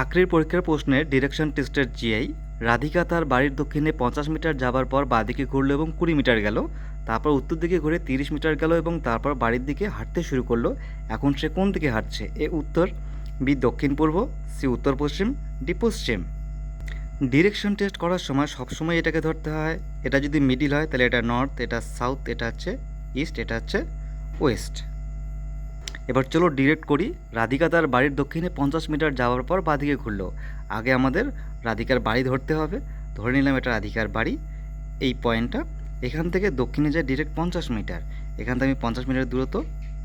চাকরির পরীক্ষার প্রশ্নে ডিরেকশন টেস্টের জিআই, রাধিকা তার বাড়ির দক্ষিণে পঞ্চাশ মিটার যাবার পর বাঁদিকে ঘুরলো এবং কুড়ি মিটার গেল। তারপর উত্তর দিকে ঘুরে তিরিশ মিটার গেল এবং তারপর বাড়ির দিকে হাঁটতে শুরু করল। এখন সে কোন দিকে হাঁটছে? এ উত্তর, বি দক্ষিণ পূর্ব, সি উত্তর পশ্চিম, ডি পশ্চিম। ডিরেকশন টেস্ট করার সময় সবসময় এটাকে ধরতে হয়, এটা যদি মিডিল হয় তাহলে এটা নর্থ, এটা সাউথ, এটা হচ্ছে ইস্ট, এটা হচ্ছে ওয়েস্ট। এবার চলো ডিরেক্ট করি। রাধিকা তার বাড়ির দক্ষিণে পঞ্চাশ মিটার যাওয়ার পর বাঁদিকে ঘুরলো। আগে আমাদের রাধিকার বাড়ি ধরতে হবে। ধরে নিলাম এটা রাধিকার বাড়ি। এই পয়েন্টটা এখান থেকে দক্ষিণে যায় ডিরেক্ট পঞ্চাশ মিটার। এখান থেকে আমি পঞ্চাশ মিটার দূরত্ব,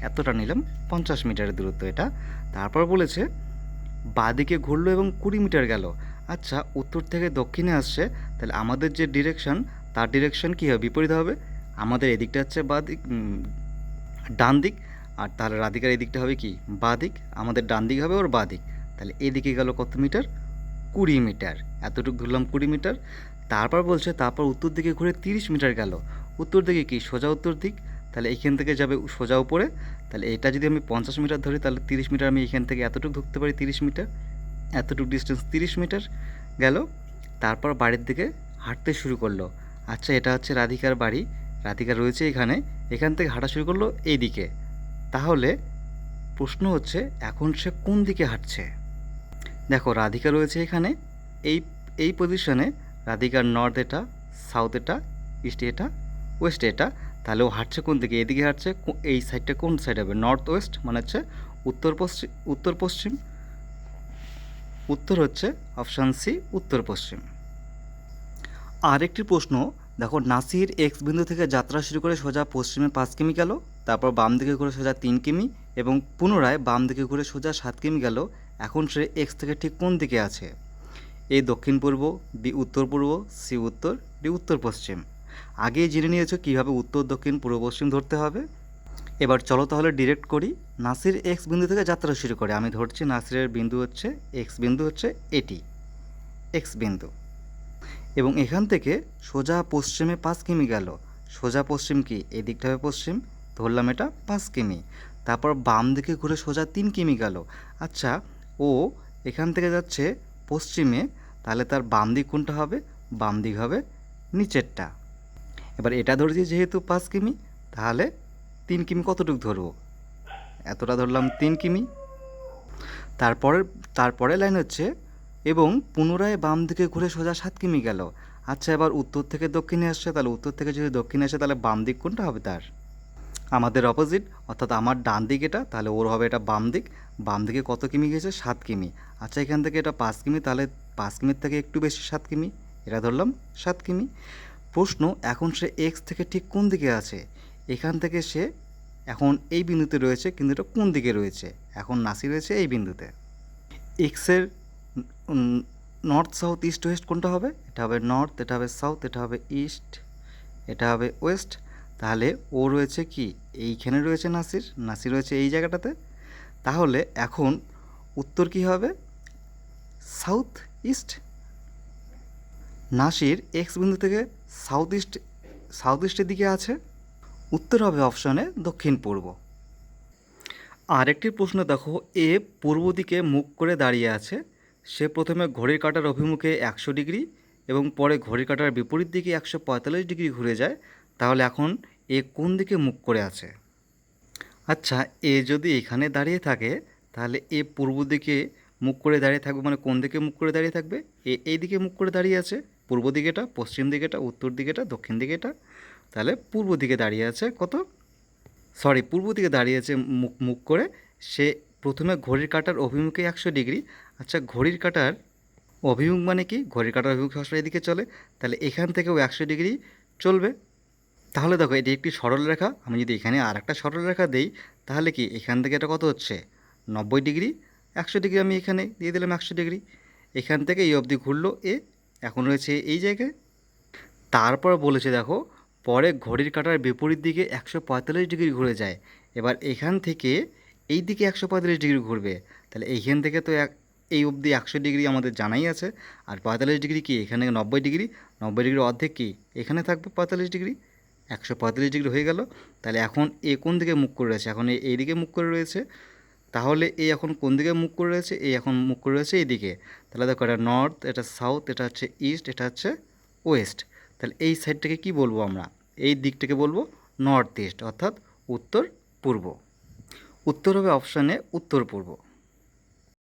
এতটা নিলাম পঞ্চাশ মিটারের দূরত্ব এটা। তারপর বলেছে, বাঁদিকে ঘুরলো এবং কুড়ি মিটার গেল। আচ্ছা উত্তর থেকে দক্ষিণে আসছে, তাহলে আমাদের যে ডিরেকশন তার ডিরেকশন কী হবে? বিপরীত হবে। আমাদের এদিকটা হচ্ছে বা দিক ডান দিক আর তাহলে রাধিকার এদিকটা হবে কি? বাঁ দিক, আমাদের ডান দিক হবে ওর বাঁ দিক। তাহলে এদিকে গেল কত মিটার? কুড়ি মিটার। এতটুকু ধরলাম কুড়ি মিটার। তারপর বলছে, তারপর উত্তর দিকে ঘুরে তিরিশ মিটার গেল। উত্তর দিকে কি? সোজা উত্তর দিক। তাহলে এখান থেকে যাবে সোজা উপরে। তাহলে এটা যদি আমি পঞ্চাশ মিটার ধরি, তাহলে তিরিশ মিটার আমি এখান থেকে এতটুকু ঢুকতে পারি তিরিশ মিটার। এতটুকু ডিস্টেন্স তিরিশ মিটার গেল। তারপর বাড়ির দিকে হাঁটতে শুরু করল। আচ্ছা এটা হচ্ছে রাধিকার বাড়ি। রাধিকা রয়েছে এখানে। এখান থেকে হাঁটা শুরু করল এই দিকে তাহলে প্রশ্ন হচ্ছে, এখন সে কোন দিকে হাঁটছে? দেখো, রাধিকা রয়েছে এখানে। এই এই পজিশনে রাধিকার নর্থ এটা সাউথ এটা ইস্ট এটা ওয়েস্ট এটা। তাহলে ও হাঁটছে কোন দিকে? এদিকে হাঁটছে এই সাইডটা কোন সাইড হবে? নর্থ ওয়েস্ট মানে হচ্ছে উত্তর পশ্চিম উত্তর পশ্চিম। উত্তর হচ্ছে অপশান সি উত্তর পশ্চিম। আরেকটি প্রশ্ন, দেখো, নাসির এক্স বিন্দু থেকে যাত্রা শুরু করে সোজা পশ্চিমে পাঁচ কিমি গেল। তারপর বাম দিকে ঘুরে সোজা তিন কিমি এবং পুনরায় বাম দিকে ঘুরে সোজা সাত কিমি গেল। এখন সে এক্স থেকে ঠিক কোন দিকে আছে? এ দক্ষিণ পূর্ব, বি উত্তর পূর্ব, সি উত্তর, ডি উত্তর পশ্চিম। আগেই জেনে নিয়েছো কীভাবে উত্তর, দক্ষিণ, পূর্ব, পশ্চিম ধরতে হবে? এবার চলো তাহলে ডিরেক্ট করি। নাসির এক্স বিন্দু থেকে যাত্রা শুরু করে। আমি ধরছি নাসিরের বিন্দু হচ্ছে এক্স বিন্দু হচ্ছে এটি এক্স বিন্দু। এবং এখান থেকে সোজা পশ্চিমে পাঁচ কিমি গেল। সোজা পশ্চিম কি? এই দিকটা হবে পশ্চিম। ধরলাম এটা পাঁচ কিমি। তারপর বাম দিকে ঘুরে সোজা তিন কিমি গেল। আচ্ছা ও এখান থেকে যাচ্ছে পশ্চিমে, তাহলে তার বাম দিক কোনটা হবে? বাম দিক হবে নিচেরটা। এবার এটা ধরেছি যেহেতু পাঁচ কিমি, তাহলে তিন কিমি কতটুকু ধরবো? এতটা ধরলাম তিন কিমি। তারপরে তারপরে লাইন হচ্ছে, এবং পুনরায় বাম দিকে ঘুরে সোজা সাত কিমি গেল। আচ্ছা এবার উত্তর থেকে দক্ষিণে আসছে, তাহলে উত্তর থেকে যদি দক্ষিণে আসে, তাহলে বাম দিক কোনটা হবে তার? আমাদের অপোজিট অর্থাৎ আমার ডান দিক এটা, তাহলে ওর হবে এটা বাম দিক। বাম দিকে কত কিমি গেছে সাত কিমি। আচ্ছা এখান থেকে এটা পাঁচ কিমি, তাহলে পাঁচ কিমির থেকে একটু বেশি সাত কিমি। এটা ধরলাম, সাত কিমি। প্রশ্ন, এখন সে এক্স থেকে ঠিক কোন দিকে আছে? এখান থেকে সে এখন এই বিন্দুতে রয়েছে, কিন্তু এটা কোন দিকে রয়েছে? এখন নাসি রয়েছে এই বিন্দুতে। এক্সের নর্থ সাউথ ইস্ট ওয়েস্ট কোনটা হবে? এটা হবে নর্থ এটা হবে সাউথ এটা হবে ইস্ট এটা হবে ওয়েস্ট তাহলে ও রয়েছে কি? এইখানে রয়েছে নাসির নাসির রয়েছে এই জায়গাটাতে। তাহলে এখন উত্তর কি হবে? South east. নাসির এক্স বিন্দু থেকে সাউথ ইস্ট, সাউথ ইস্টের দিকে আছে। উত্তর হবে অপশনে দক্ষিণ পূর্ব। আরেকটি প্রশ্ন দেখো, এ পূর্ব দিকে মুখ করে দাঁড়িয়ে আছে। সে প্রথমে ঘড়ির কাটার অভিমুখে একশো ডিগ্রি এবং পরে ঘড়ির কাটার বিপরীত দিকে একশো পঁয়তাল্লিশ ডিগ্রি ঘুরে যায়। তাহলে এখন এ কোন দিকে মুখ করে আছে? আচ্ছা এ যদি এখানে দাঁড়িয়ে থাকে, তাহলে এ পূর্ব দিকে মুখ করে দাঁড়িয়ে থাকবে মানে কোন দিকে মুখ করে দাঁড়িয়ে থাকবে? এ এই দিকে মুখ করে দাঁড়িয়ে আছে, পূর্ব দিকেটা, পশ্চিম দিকেটা, উত্তর দিকেটা, দক্ষিণ দিকেটা। তাহলে পূর্ব দিকে দাঁড়িয়ে আছে কত? সরি, পূর্ব দিকে দাঁড়িয়ে আছে মুখ মুখ করে। সে প্রথমে ঘড়ির কাটার অভিমুখে একশো ডিগ্রি। আচ্ছা ঘড়ির কাটার অভিমুখ মানে কি? ঘড়ির কাটার অভিমুখ সরাসরি এদিকে চলে। তাহলে এখান থেকেও একশো ডিগ্রি চলবে। তাহলে দেখো এটি একটি সরলরেখা আমি যদি এখানে আর একটা সরলরেখা দেই, তাহলে কি এখান থেকে এটা কত হচ্ছে? নব্বই ডিগ্রি। একশো ডিগ্রি আমি এখানে দিয়ে দিলাম একশো ডিগ্রি। এখান থেকে এই অবধি ঘুরলো এ, এখন রয়েছে এই জায়গায়। তারপর বলেছে দেখো, পরে ঘড়ির কাঁটার বিপরীত দিকে একশো পঁয়তাল্লিশ ডিগ্রি ঘুরে যায়। এবার এখান থেকে এই দিকে একশো পঁয়তাল্লিশ ডিগ্রি ঘুরবে। তাহলে এইখান থেকে তো এক, এই অবধি একশো ডিগ্রি আমাদের জানাই আছে। আর পঁয়তাল্লিশ ডিগ্রি কি? এখানে নব্বই ডিগ্রি। নব্বই ডিগ্রি অর্ধেক কি? এখানে থাকবে পঁয়তাল্লিশ ডিগ্রি। একশো পঁয়তাল্লিশ ডিগ্রি হয়ে গেল। তাহলে এখন এ কোন দিকে মুখ করে রয়েছে? এখন এই দিকে মুখ করে রয়েছে। তাহলে এই এখন কোন দিকে মুখ করে রয়েছে? এই এখন মুখ করে রয়েছে এইদিকে। তাহলে দেখো এটা নর্থ এটা সাউথ এটা হচ্ছে ইস্ট এটা হচ্ছে ওয়েস্ট তাহলে এই সাইডটাকে কি বলব আমরা? এই দিকটাকে বলব নর্থ ইস্ট অর্থাৎ উত্তর পূর্ব উত্তর হবে অপশানে উত্তর পূর্ব